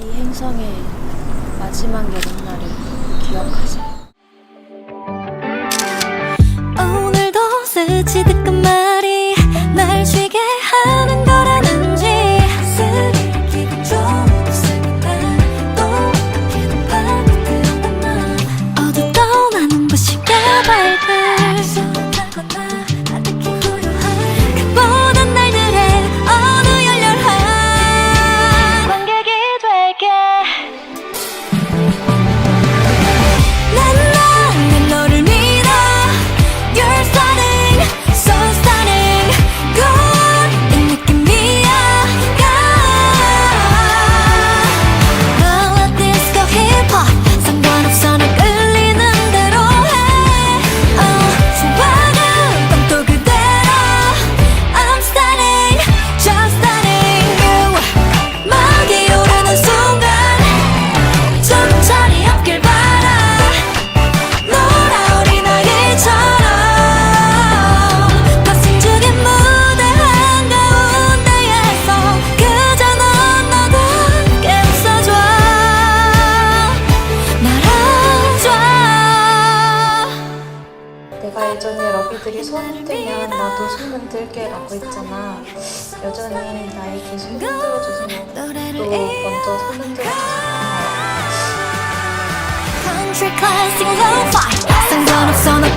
이 행성의 마지막 여름날을 내가 예전에 러비들이 손 들면 나도 손은 들게 라고 했잖아. 여전히 나에게 손 흔들어줘서 뭐. 또 먼저 손 흔들어줘서 고마워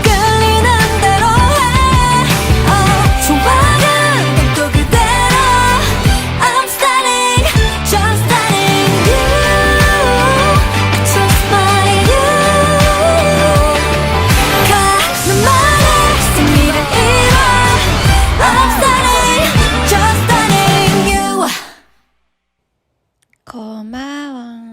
こんばんは。